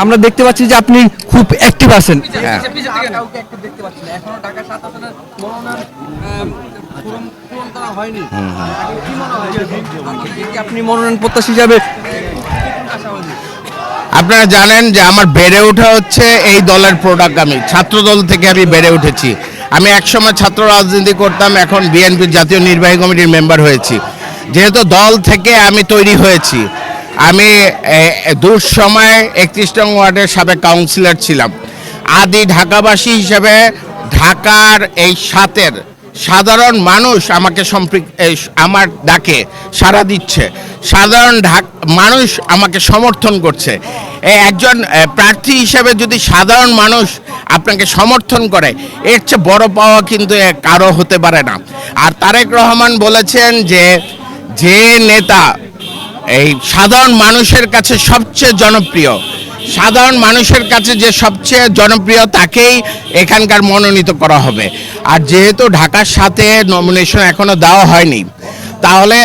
আমরা দেখতে পাচ্ছি যে আপনি খুব অ্যাক্টিভ আছেন হ্যাঁ। আপনি মনোনয়ন প্রত্যাশী হিসাবে আপনারা জানেন যে আমার বেড়ে ওঠা হচ্ছে এই দলের প্রোডাক্ট আমি ছাত্র দল থেকে আমি বেড়ে উঠেছি আমি একসময় ছাত্র রাজনীতি করতাম এখন বিএনপির জাতীয় নির্বাহী কমিটির মেম্বার হয়েছি। যেহেতু দল থেকে আমি তৈরি হয়েছি আমি এ, এ, দূর সময় একত্রিশ নং ওয়ার্ডের সাবেক কাউন্সিলর ছিলাম। আদি ঢাকাবাসী হিসেবে ঢাকার এই সাতের সাধারণ মানুষ আমাকে সম্পৃক্ত আমার ডাকে সাড়া দিচ্ছে। সাধারণ মানুষ আমাকে সমর্থন করছে। একজন প্রার্থী হিসেবে যদি সাধারণ মানুষ আপনাকে সমর্থন করে। এর চেয়ে বড় পাওয়া কিন্তু কারও হতে পারে না। আর তারেক রহমান বলেছেন যে যে নেতা এই সাধারণ মানুষের কাছে সবচেয়ে জনপ্রিয়, সাধারণ মানুষের কাছে যে সবচেয়ে জনপ্রিয় তাকেই এখানকার মনোনীত করা হবে। আর যেহেতু ঢাকার সাথে নমিনেশন এখনও দেওয়া হয়নি, তাহলে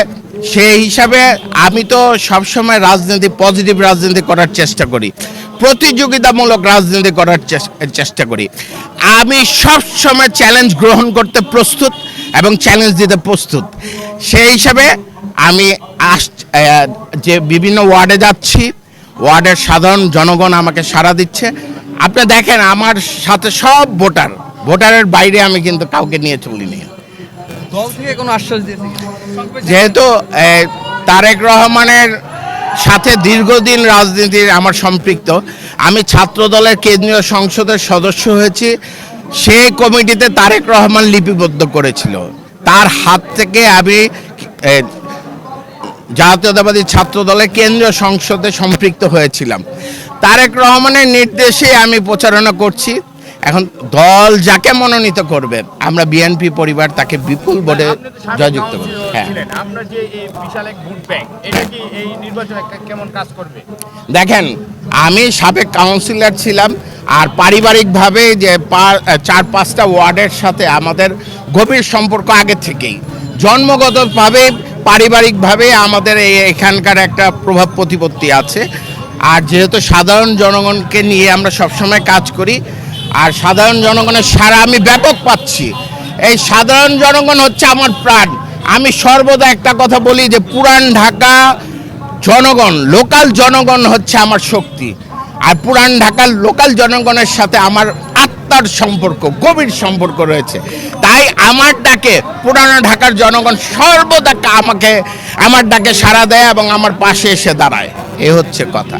সেই হিসাবে আমি তো সবসময় রাজনীতি পজিটিভ রাজনীতি করার চেষ্টা করি। প্রতিযোগিতামূলক রাজনীতি করার চেষ্টা করি। আমি সবসময় চ্যালেঞ্জ গ্রহণ করতে প্রস্তুত এবং চ্যালেঞ্জ দিতে প্রস্তুত। সেই হিসাবে আমি আস যে বিভিন্ন ওয়ার্ডে যাচ্ছি ওয়ার্ডের সাধারণ জনগণ আমাকে সাড়া দিচ্ছে। আপনি দেখেন আমার সাথে সব ভোটার। ভোটারের বাইরে আমি কিন্তু কাউকে নিয়ে চলিনি যেহেতু তারেক রহমানের সাথে দীর্ঘদিন রাজনীতির আমার সম্পৃক্ত। আমি ছাত্র দলের কেন্দ্রীয় সংসদের সদস্য হয়েছি। সেই কমিটিতে তারেক রহমান লিপিবদ্ধ করেছিল। তার হাত থেকে আমি জাতীয়তাবাদী ছাত্র দলের কেন্দ্রীয় সংসদে সম্পৃক্ত হয়েছিলাম। তারেক রহমানের নির্দেশে আমি প্রচারণা করছি। এখন দল যাকে মনোনীত করবে আমরা বিএনপি পরিবার তাকে বিপুল ভোটে জয়যুক্ত করব। হ্যাঁ। দেখেন আমি সাবেক কাউন্সিলর ছিলাম আর পারিবারিকভাবে যে চার পাঁচটা ওয়ার্ডের সাথে আমাদের গভীর সম্পর্ক আগে থেকেই। জন্মগতভাবে পারিবারিকভাবে আমাদের এই এখানকার একটা প্রভাব প্রতিপত্তি আছে। আর যেহেতু সাধারণ জনগণকে নিয়ে আমরা সবসময় কাজ করি আর সাধারণ জনগণের সারা আমি ব্যাপক পাচ্ছি। এই সাধারণ জনগণ হচ্ছে আমার প্রাণ। আমি সর্বদা একটা কথা বলি যে পুরান ঢাকা জনগণ, লোকাল জনগণ হচ্ছে আমার শক্তি। আর পুরান ঢাকার লোকাল জনগণের সাথে আমার আত্মার সম্পর্ক, গভীর সম্পর্ক রয়েছে। তাই আমার ডাকে, পুরানো ঢাকার জনগণ সর্বদা আমাকে, আমার ডাকে সাড়া দেয় এবং আমার পাশে এসে দাঁড়ায়। এ হচ্ছে কথা।